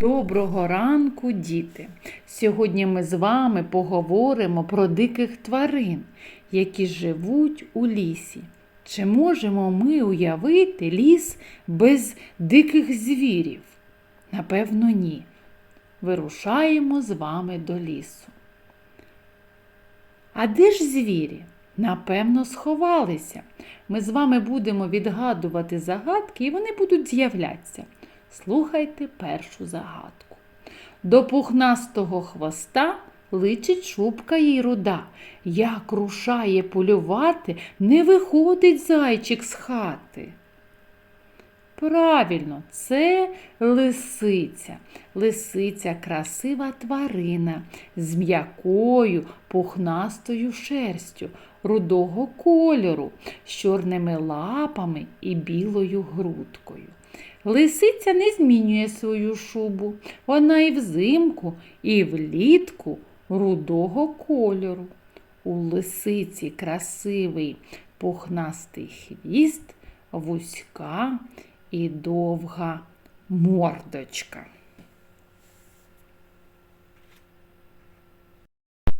Доброго ранку, діти! Сьогодні ми з вами поговоримо про диких тварин, які живуть у лісі. Чи можемо ми уявити ліс без диких звірів? Напевно, ні. Вирушаємо з вами до лісу. А де ж звірі? Напевно, сховалися. Ми з вами будемо відгадувати загадки, і вони будуть з'являтися. Слухайте першу загадку. До пухнастого хвоста личить шубка їй руда. Як рушає полювати, не виходить зайчик з хати. Правильно, це лисиця. Лисиця красива тварина з м'якою пухнастою шерстю, рудого кольору, з чорними лапами і білою грудкою. Лисиця не змінює свою шубу. Вона і взимку, і влітку рудого кольору. У лисиці красивий пухнастий хвіст, вузька і довга мордочка.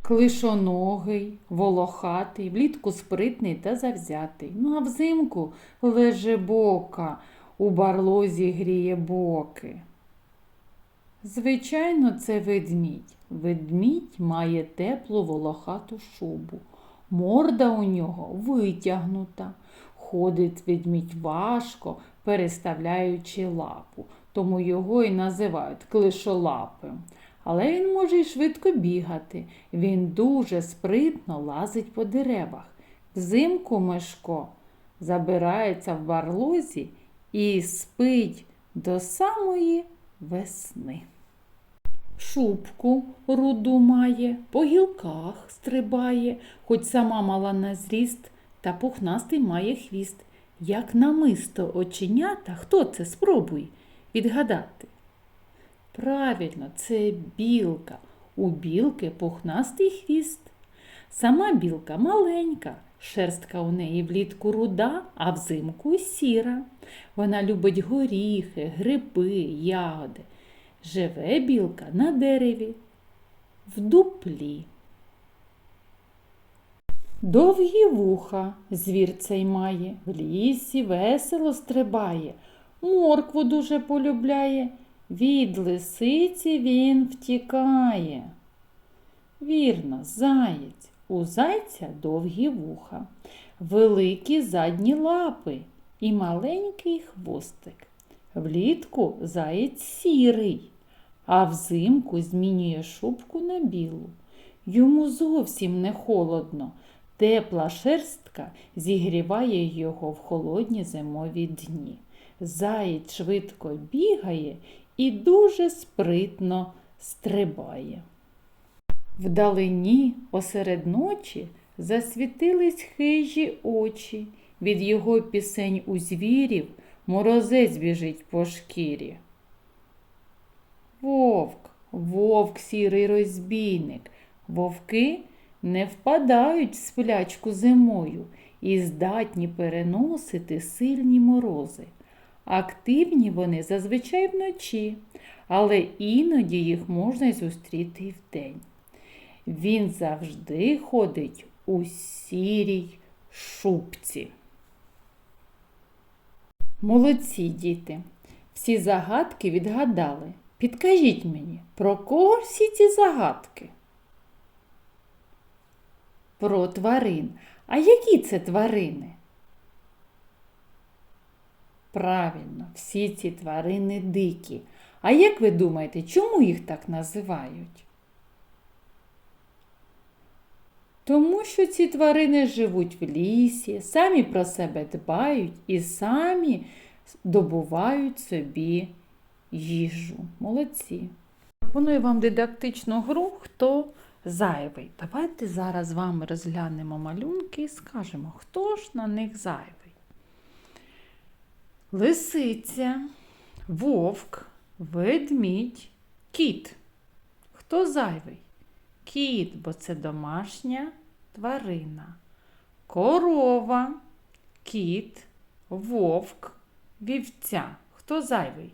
Клишоногий, волохатий, влітку спритний та завзятий. Ну а взимку лежебока, у барлозі гріє боки. Звичайно, це ведмідь. Ведмідь має теплу волохату шубу. Морда у нього витягнута. Ходить ведмідь важко, переставляючи лапу, тому його і називають клишолапим. Але він може й швидко бігати. Він дуже спритно лазить по деревах. Взимку Мишко забирається в барлозі і спить до самої весни. Шубку руду має, по гілках стрибає, хоч сама мала на зріст, та пухнастий має хвіст. Як намисто оченята, хто це спробуй відгадати? Правильно, це білка. У білки пухнастий хвіст. Сама білка маленька, шерстка у неї влітку руда, а взимку сіра. Вона любить горіхи, гриби, ягоди. Живе білка на дереві, в дуплі. Довгі вуха звір цей має, в лісі весело стрибає, моркву дуже полюбляє, від лисиці він втікає. Вірно, заєць, у зайця довгі вуха, великі задні лапи і маленький хвостик. Влітку заєць сірий, а взимку змінює шубку на білу. Йому зовсім не холодно. Тепла шерстка зігріває його в холодні зимові дні. Заєць швидко бігає і дуже спритно стрибає. Вдалині посеред ночі засвітились хижі очі. Від його пісень у звірів морозець біжить по шкірі. Вовк, вовк сірий розбійник, вовки не впадають в сплячку зимою і здатні переносити сильні морози. Активні вони зазвичай вночі, але іноді їх можна й зустріти і вдень. Він завжди ходить у сірій шубці. Молодці діти, всі загадки відгадали. Підкажіть мені, про кого всі ці загадки? Про тварин. А які це тварини? Правильно, всі ці тварини дикі. А як ви думаєте, чому їх так називають? Тому що ці тварини живуть в лісі, самі про себе дбають і самі добувають собі їжу. Молодці. Пропоную вам дидактичну гру Хто зайвий. Давайте зараз з вами розглянемо малюнки і скажемо, хто ж на них зайвий. Лисиця, вовк, ведмідь, кіт. Хто зайвий? Кіт, бо це домашня тварина. Корова, кіт, вовк, вівця. Хто зайвий?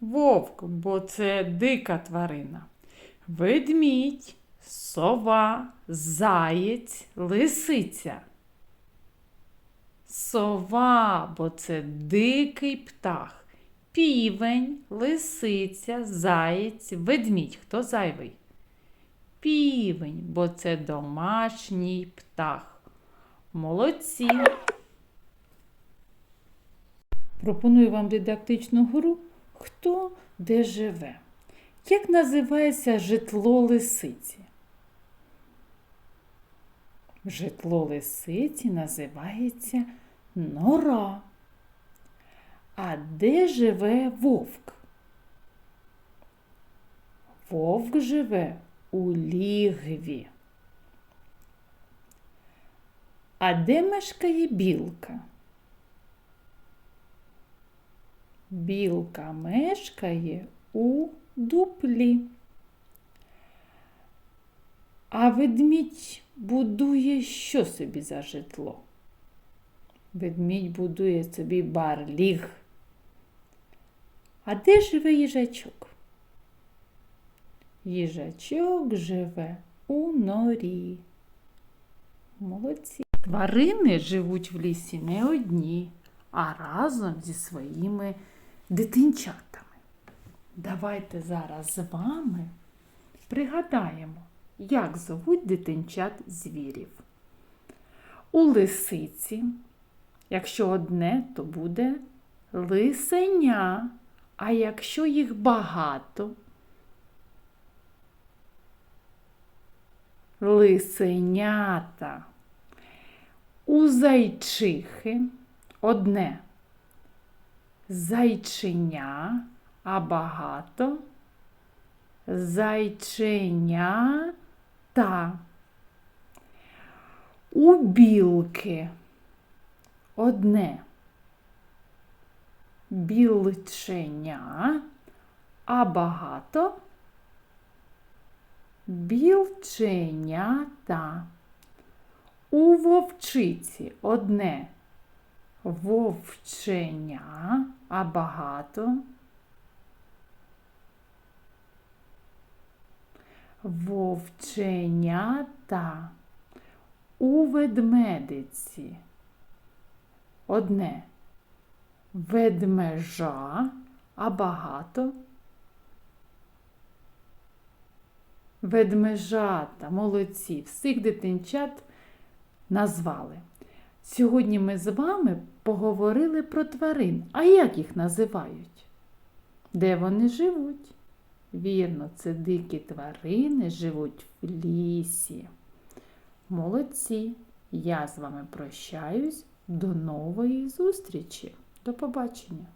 Вовк, бо це дика тварина. Ведмідь, сова, заєць, лисиця. Сова, бо це дикий птах. Півень, лисиця, заєць, ведмідь. Хто зайвий? Півень, бо це домашній птах. Молодці. Пропоную вам дидактичну гру Хто де живе? Як називається житло лисиці? Житло лисиці називається нора. А де живе вовк? Вовк живе у лігві. А де мешкає білка? Білка мешкає у дуплі. А ведмідь будує що собі за житло? Ведмідь будує собі барліг. А де живе їжачок? Їжачок живе у норі. Молодці. Тварини живуть в лісі не одні, а разом зі своїми дитинчатами. Давайте зараз з вами пригадаємо, як зовуть дитинчат звірів. У лисиці, якщо одне, то буде лисеня, а якщо їх багато, лисенята. У зайчихи одне зайченя, а багато зайченята. У білки одне білченя, а багато білченята. У вовчиці одне вовченя, а багато вовченята. У ведмедиці одне ведмежа, а багато ведмежата, молодці, всіх дитинчат назвали. Сьогодні ми з вами поговорили про тварин. А як їх називають? Де вони живуть? Вірно, це дикі тварини живуть в лісі. Молодці! Я з вами прощаюсь. До нової зустрічі. До побачення!